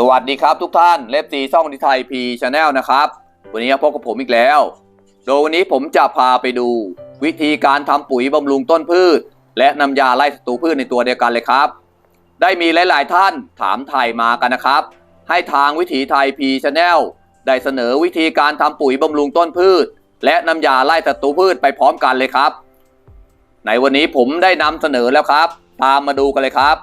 สวัสดีครับทุกท่านเล็บตีช่องดิไทยพีชาแนลนะครับ วันนี้พบกับผมอีกแล้ว โดยวันนี้ผมจะพาไปดู วิธีการทำปุ๋ยบำรุงต้นพืช และน้ำยาไล่ศัตรูพืชในตัวเดียวกันเลยครับ ได้มีหลาย ๆ ท่านถามไทยมากันนะครับ ให้ทางวิถีไทยพีชาแนลได้เสนอวิธีการทำปุ๋ยบำรุงต้นพืช และน้ำยาไล่ศัตรูพืชไปพร้อมกันเลยครับ ในวันนี้ผมได้นำเสนอแล้วครับ ตามมาดูกันเลยครับ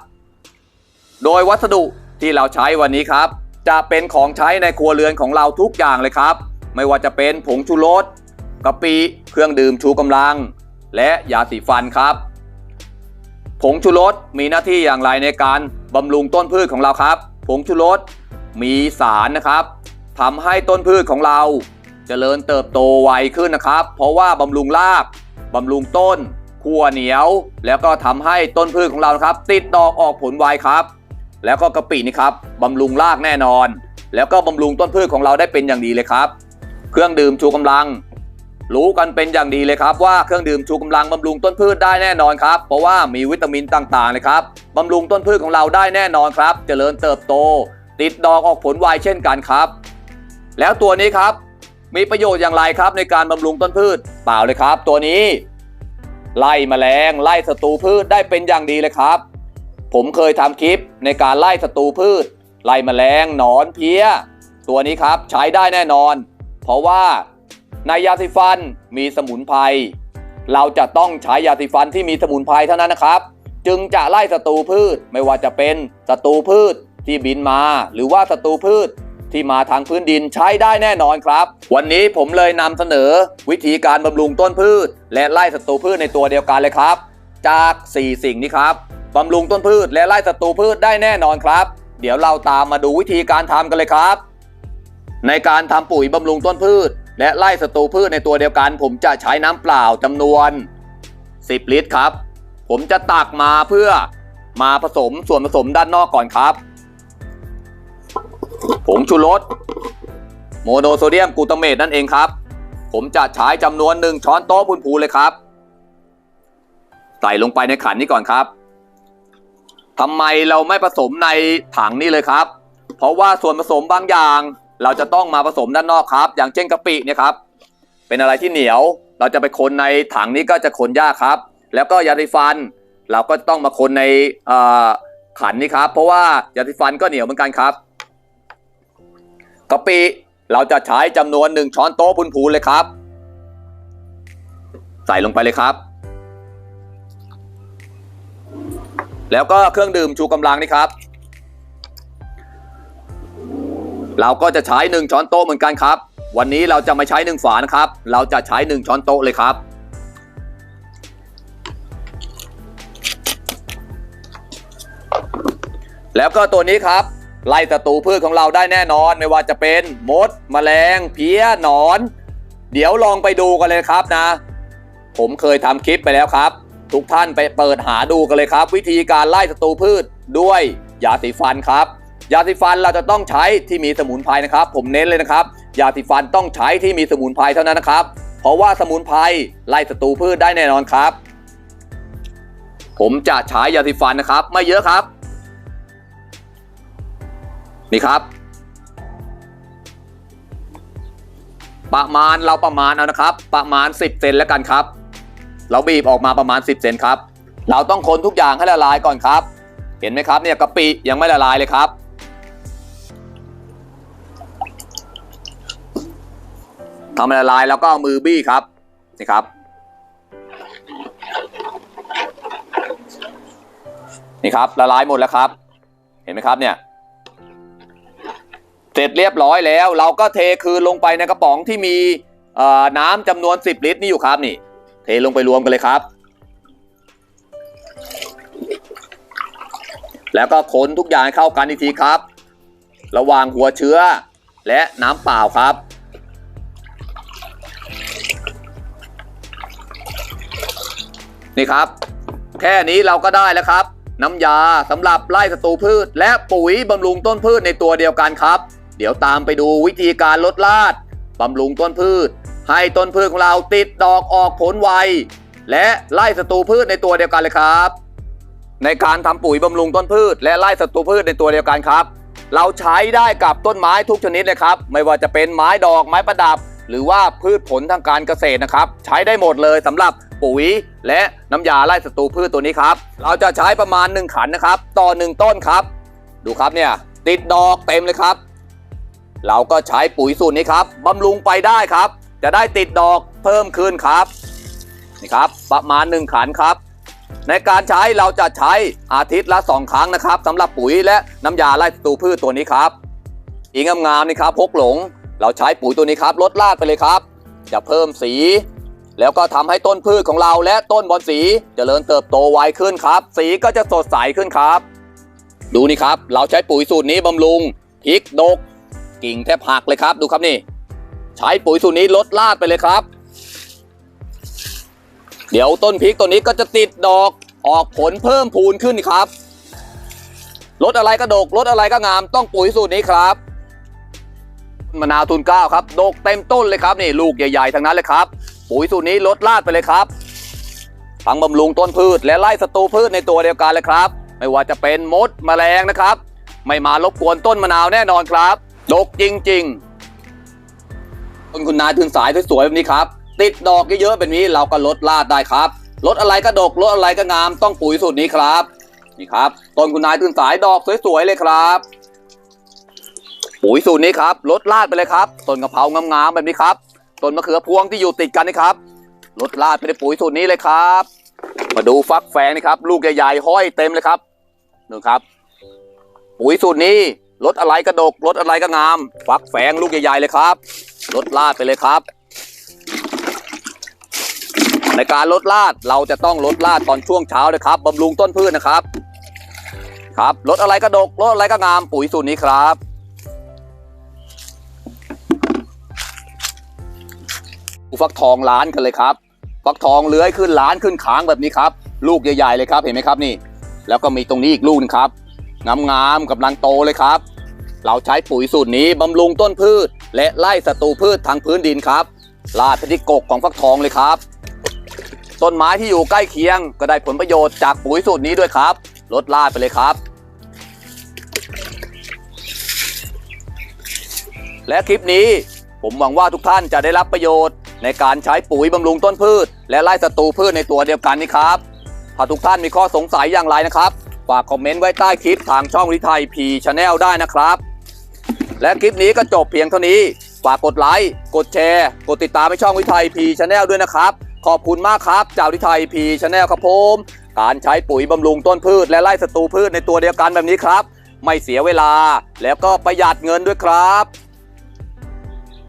โดยวัสดุ ที่เราใช้วันนี้ครับ จะเป็นของใช้ในครัวเรือนของเราทุกอย่างเลยครับ ไม่ว่าจะเป็นผงชูรสกะปิเครื่องดื่มชูกำลัง และยาสีฟันครับ ผงชูรสมีหน้าที่อย่างไรในการบำรุงต้นพืชของเราครับ ผงชูรสมีสารนะครับทำให้ต้นพืชของเราจเจริญเติบโตไวขึ้นนะครับ เพราะว่าบำรุงรากบำรุงต้นขั้วเหนียว แล้วก็ทำให้ต้นพืชของเราครับ ติดดอกออกผลไวครับ แล้วก็กะปินี่ครับบำรุงรากแน่นอน แล้วก็บำรุงต้นพืชของเราได้เป็นอย่างดีเลยครับ เครื่องดื่มชูกำลัง รู้กันเป็นอย่างดีเลยครับ ว่าเครื่องดื่มชูกำลังบำรุงต้นพืชได้แน่นอนครับเพราะว่ามีวิตามินต่างๆเลยครับบำรุงต้นพืชของเราได้แน่นอนครับ เจริญเติบโต ติดดอกออกผลไวเช่นกันครับ แล้วตัวนี้ครับมีประโยชน์อย่างไรครับในการบำรุงต้นพืชเปล่าเลยครับ ตัวนี้ ไล่แมลงไล่ศัตรูพืชได้เป็นอย่างดีเลยครับ ผมเคยทำคลิปในการไล่ศัตรูพืช ไล่แมลงหนอนเพี้ย ตัวนี้ครับใช้ได้แน่นอน เพราะว่าในยาสีฟันมีสมุนไพรเราจะต้องใช้ยาสีฟันที่มีสมุนไพรเท่านั้นนะครับ จึงจะไล่ศัตรูพืชไม่ว่าจะเป็นศัตรูพืชที่บินมา หรือว่าศัตรูพืชที่มาทางพื้นดินใช้ได้แน่นอนครับ วันนี้ผมเลยนำเสนอวิธีการบำรุงต้นพืช และไล่ศัตรูพืชในตัวเดียวกันเลยครับ จาก 4 สิ่งนี้ครับ บำรุงต้นพืชและไล่ศัตรูพืชได้แน่นอนครับ เดี๋ยวเราตามมาดูวิธีการทำกันเลยครับ ในการทำปุ๋ยบำรุงต้นพืช และไล่ศัตรูพืชในตัวเดียวกัน ผมจะใช้น้ำเปล่าจำนวน 10 ลิตรครับ ผมจะตักมาเพื่อมาผสมส่วนผสมด้านนอกก่อนครับผงชูรสโมโนโซเดียมกลูตาเมตนั่นเองครับ ผมจะใช้จำนวนหนึ่งช้อนโต๊ะพูนๆเลยครับ ใส่ลงไปในขันนี้ก่อนครับ ทำไมเราไม่ผสมในถังนี้เลยครับ เพราะว่าส่วนผสมบางอย่าง เราจะต้องมาผสมด้านนอกครับ อย่างเช่นกะปิเนี่ยครับ เป็นอะไรที่เหนียว เราจะไปคนในถังนี้ก็จะคนยากครับ แล้วก็ยาสีฟัน เราก็ต้องมาคนในขันนี้ครับ เพราะว่ายาสีฟันก็เหนียวเหมือนกันครับกะปิเราจะใช้จำนวนหนึ่งช้อนโต๊ะพูนๆเลยครับ ใส่ลงไปเลยครับ แล้วก็เครื่องดื่มชูกำลังนี่ครับ เราก็จะใช้หนึ่งช้อนโต๊ะเหมือนกันครับ วันนี้เราจะไม่ใช้หนึ่งฝานะครับ เราจะใช้หนึ่งช้อนโต๊ะเลยครับ แล้วก็ตัวนี้ครับ ไล่ศัตรูพืชของเราได้แน่นอน ไม่ว่าจะเป็นมด แมลง เพี้ยหนอน เดี๋ยวลองไปดูกันเลยครับนะ ผมเคยทำคลิปไปแล้วครับ ทุกท่านไปเปิดหาดูกันเลยครับ วิธีการไล่ศัตรูพืชด้วยยาสีฟันครับ ยาสีฟันเราจะต้องใช้ที่มีสมุนไพรนะครับ ผมเน้นเลยนะครับ ยาสีฟันต้องใช้ที่มีสมุนไพรเท่านั้นนะครับ เพราะว่าสมุนไพรไล่ศัตรูพืชได้แน่นอนครับ ผมจะใช้ยาสีฟันนะครับ ไม่เยอะครับ นี่ครับ ประมาณเราประมาณเอานะครับ ประมาณ 10เซนแล้วกันครับ เราบีบออกมาประมาณ 10 เซนครับ เราต้องคนทุกอย่างให้ละลายก่อนครับ เห็นไหมครับเนี่ยกะปิยังไม่ละลายเลยครับทำละลายแล้วก็เอามือบี้ครับนี่ครับนี่ครับละลายหมดแล้วครับ เห็นไหมครับเนี่ยเสร็จเรียบร้อยแล้ว เราก็เทคืนลงไปในกระป๋องที่มีน้ำจำนวน 10 ลิตรนี่อยู่ครับนี่ เทลงไปรวมกันเลยครับ แล้วก็คนทุกอย่างเข้ากันอีกทีครับ ระหว่างหัวเชื้อและน้ำเปล่าครับ นี่ครับ แค่นี้เราก็ได้แล้วครับ น้ำยาสำหรับไล่ศัตรูพืช และปุ๋ยบำรุงต้นพืชในตัวเดียวกันครับ เดี๋ยวตามไปดูวิธีการลดลาดบำรุงต้นพืช ให้ต้นพืชของเราติดดอกออกผลไว และไล่ศัตรูพืชในตัวเดียวกันเลยครับ ในการทำปุ๋ยบำรุงต้นพืช และไล่ศัตรูพืชในตัวเดียวกันครับ เราใช้ได้กับต้นไม้ทุกชนิดเลยครับ ไม่ว่าจะเป็นไม้ดอกไม้ประดับ หรือว่าพืชผลทางการเกษตรนะครับ ใช้ได้หมดเลยสำหรับปุ๋ย และน้ำยาไล่ศัตรูพืชตัวนี้ครับ เราจะใช้ประมาณ 1 ขันนะครับ ต่อ 1 ต้นครับ ดูครับเนี่ยติดดอกเต็มเลยครับ เราก็ใช้ปุ๋ยสูตรนี้ครับบำรุงไปได้ครับ จะได้ติดดอกเพิ่มขึ้นครับนี่ครับประมาณ 1 ขันครับ ในการใช้เราจะใช้อาทิตย์ละ 2 ครั้งนะครับสำหรับปุ๋ยและน้ำยาไล่ศัตรูพืชตัวนี้ครับอีงามๆนี่ครับพกหลง เราใช้ปุ๋ยตัวนี้ครับลดรากไปเลยครับ จะเพิ่มสี แล้วก็ทำให้ต้นพืชของเราและต้นบอนสีจเจริญเติบโตไวขึ้นครับ สีก็จะสดใสขึ้นครับ ดูนี่ครับ เราใช้ปุ๋ยสูตรนี้บำรุงพริกดก กิ่งแทบหักเลยครับดูครับนี่ ใช้ปุ๋ยสูตรนี้ลดรากไปเลยครับ เดี๋ยวต้นพริกตัวนี้ก็จะติดดอกออกผลเพิ่มพูนขึ้นครับลดอะไรก็ดกลดอะไรก็งามต้องปุ๋ยสูตรนี้ครับมะนาวทุนเก้าครับดกเต็มต้นเลยครับนี่ลูกใหญ่ๆทั้งนั้นเลยครับ ปุ๋ยสูตรนี้ลดลาดไปเลยครับทั้งบำรุงต้นพืชและไล่ศัตรูพืชในตัวเดียวกันเลยครับ ไม่ว่าจะเป็นมดแมลงนะครับ ไม่มารบกวนต้นมะนาวแน่นอนครับ ดกจริง ๆ ต้นคุณนายทุนสายสวยๆแบบนี้ครับ ติดดอกเยอะๆแบบนี้เราก็ลดลาดได้ครับลดอะไรก็ดกลดอะไรก็งามต้องปุ๋ยสูตรนี้ครับ นี่ครับต้นคุณนายทุนสายดอกสวยๆเลยครับ ปุ๋ยสูตรนี้ครับลดลาดไปเลยครับต้นกะเพรางามๆแบบนี้ครับต้นมะเขือพวงที่อยู่ติดกันนี่ครับลดลาดไปในปุ๋ยสูตรนี้เลยครับ มาดูฟักแฟงนี่ครับ ลูกใหญ่ๆห้อยเต็มเลยครับดูครับ ปุ๋ยสูตรนี้ ลดอะไรกระดกลดอะไรก็งาม ฟักแฟงลูกใหญ่ๆเลยครับลดลาดไปเลยครับ ในการลดลาดเราจะต้องลดลาดตอนช่วงเช้านะครับบำรุงต้นพืชนะครับ ครับลดอะไรก็ดกลดอะไรก็งามปุ๋ยสูตรนี้ครับฟักทองล้านกันเลยครับ ฟักทองเลื้อยขึ้นล้านขึ้นค้างแบบนี้ครับ ลูกใหญ่ๆเลยครับเห็นไหมครับนี่ แล้วก็มีตรงนี้อีกลูกหนึงครับ งามๆกำลังโตเลยครับ เราใช้ปุ๋ยสูตรนี้บำรุงต้นพืช และไล่ศัตรูพืชทางพื้นดินครับลาดไปที่กกของฟักทองเลยครับ ต้นไม้ที่อยู่ใกล้เคียงก็ได้ผลประโยชน์จากปุ๋ยสูตรนี้ด้วยครับลดลาดไปเลยครับ และคลิปนี้ผมหวังว่าทุกท่านจะได้รับประโยชน์ ในการใช้ปุ๋ยบำรุงต้นพืช และไล่ศัตรูพืชในตัวเดียวกันนี้ครับ ถ้าทุกท่านมีข้อสงสัยอย่างไรนะครับ ฝากคอมเมนต์ไว้ใต้คลิปทางช่องวิทยไทยพีชาแนลได้นะครับ และคลิปนี้ก็จบเพียงเท่านี้ ฝากกดไลค์ กดแชร์ กดติดตามให้ช่องวิทยไทยพีชาแนลด้วยนะครับ ขอบคุณมากครับจากวิทยไทยพีชาแนลครับผม การใช้ปุ๋ยบำรุงต้นพืชและไล่ศัตรูพืชในตัวเดียวกันแบบนี้ครับ ไม่เสียเวลาแล้วก็ประหยัดเงินด้วยครับ